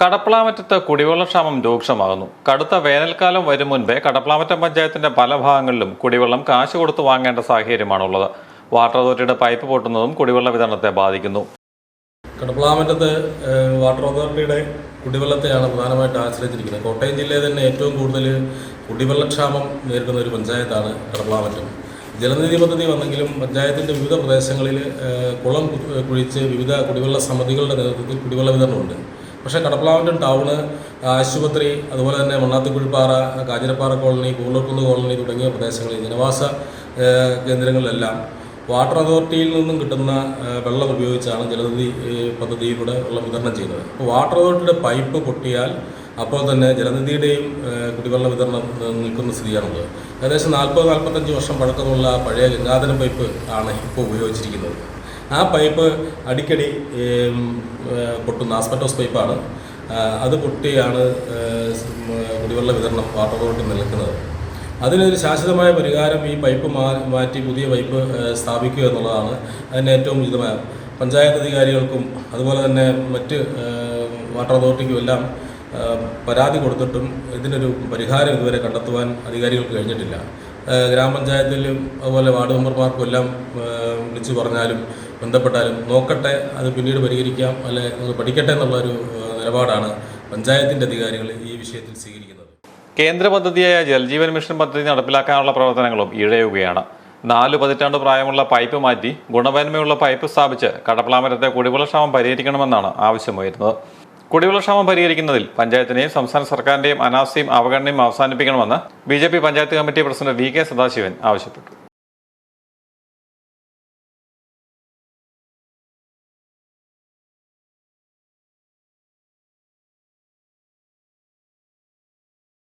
കടപ്പളാമറ്റത്ത് കുടിവെള്ളക്ഷാമം രൂക്ഷമാകുന്നു. കടുത്ത വേനൽക്കാലം വരും മുൻപേ കടപ്പളാമറ്റം പഞ്ചായത്തിന്റെ പല ഭാഗങ്ങളിലും കുടിവെള്ളം കാശ് കൊടുത്തു വാങ്ങേണ്ട സാഹചര്യമാണുള്ളത്. വാട്ടർ അതോറിറ്റിയുടെ പൈപ്പ് പൊട്ടുന്നതും കുടിവെള്ള വിതരണത്തെ ബാധിക്കുന്നു. കടപ്പളാമറ്റത്ത് വാട്ടർ അതോറിറ്റിയുടെ കുടിവെള്ളത്തെയാണ് പ്രധാനമായിട്ട് ആശ്രയിച്ചിരിക്കുന്നത്. കോട്ടയം ജില്ലയിൽ തന്നെ ഏറ്റവും കൂടുതൽ കുടിവെള്ളക്ഷാമം നേരിടുന്ന ഒരു പഞ്ചായത്താണ് കടപ്പളാമറ്റം ജലനിധി പദ്ധതി വന്നെങ്കിലും പഞ്ചായത്തിന്റെ വിവിധ പ്രദേശങ്ങളിൽ കുളം കുഴിച്ച് വിവിധ കുടിവെള്ള സമിതികളുടെ നേതൃത്വത്തിൽ കുടിവെള്ള വിതരണമുണ്ട്. പക്ഷേ കടപ്പളാമറ്റം ടൗണ് ആശുപത്രി അതുപോലെ തന്നെ മണ്ണാത്തിക്കുഴിപ്പാറ കാഞ്ഞിരപ്പാറ കോളനി കൂളക്കുന്ന് കോളനി തുടങ്ങിയ പ്രദേശങ്ങളിൽ ജനവാസ കേന്ദ്രങ്ങളിലെല്ലാം വാട്ടർ അതോറിറ്റിയിൽ നിന്നും കിട്ടുന്ന വെള്ളം ഉപയോഗിച്ചാണ് ജലനിധി പദ്ധതിയിലൂടെ വെള്ളം വിതരണം ചെയ്യുന്നത്. അപ്പോൾ വാട്ടർ അതോറിറ്റിയുടെ പൈപ്പ് പൊട്ടിയാൽ അപ്പോൾ തന്നെ ജലനിധിയുടെയും കുടിവെള്ള വിതരണം നിൽക്കുന്ന സ്ഥിതിയാണുള്ളത്. ഏകദേശം നാൽപ്പത് നാൽപ്പത്തഞ്ച് വർഷം പഴക്കമുള്ള പഴയ ഗംഗാധരം പൈപ്പ് ആണ് ഇപ്പോൾ ഉപയോഗിച്ചിരിക്കുന്നത്. ആ പൈപ്പ് അടിക്കടി പൊട്ടുന്ന ആസ്പെറ്റോസ് പൈപ്പാണ്. അത് പൊട്ടിയാണ് കുടിവെള്ള വിതരണം വാട്ടർ അതോറിറ്റി നിൽക്കുന്നത് അതിനൊരു ശാശ്വതമായ പരിഹാരം ഈ പൈപ്പ് മാറ്റി പുതിയ പൈപ്പ് സ്ഥാപിക്കുക എന്നുള്ളതാണ് അതിന് ഏറ്റവും ഉചിതമായ. പഞ്ചായത്ത് അധികാരികൾക്കും അതുപോലെ തന്നെ മറ്റ് വാട്ടർ അതോറിറ്റിക്കും എല്ലാം പരാതി കൊടുത്തിട്ടും ഇതിനൊരു പരിഹാരം ഇതുവരെ കണ്ടെത്തുവാൻ അധികാരികൾക്ക് കഴിഞ്ഞിട്ടില്ല. ഗ്രാമപഞ്ചായത്തിലും അതുപോലെ വാർഡ് മെമ്പർമാർക്കും എല്ലാം വിളിച്ചു പറഞ്ഞാലും ബന്ധപ്പെട്ടാലും നോക്കട്ടെ അത് പിന്നീട് പരിഹരിക്കാം അല്ലെ പഠിക്കട്ടെ എന്നുള്ളൊരു നിലപാടാണ് പഞ്ചായത്തിന്റെ അധികാരികൾ ഈ വിഷയത്തിൽ സ്വീകരിക്കുന്നത്. കേന്ദ്ര പദ്ധതിയായ ജൽജീവൻ മിഷൻ പദ്ധതി നടപ്പിലാക്കാനുള്ള പ്രവർത്തനങ്ങളും ഇഴയുകയാണ്. നാല് പതിറ്റാണ്ട് പ്രായമുള്ള പൈപ്പ് മാറ്റി ഗുണമേന്മയുള്ള പൈപ്പ് സ്ഥാപിച്ച് കടപ്പളാമരത്തെ കുടിവെള്ളക്ഷാമം പരിഹരിക്കണമെന്നാണ് ആവശ്യമുയരുന്നത്. കുടിവെള്ളക്ഷാമം പരിഹരിക്കുന്നതിൽ പഞ്ചായത്തിന്റെയും സംസ്ഥാന സർക്കാരിന്റെയും അനാസ്ഥയും അവഗണനയും അവസാനിപ്പിക്കണമെന്ന് B panchayat committee president V K Sadasivan ആവശ്യപ്പെട്ടു.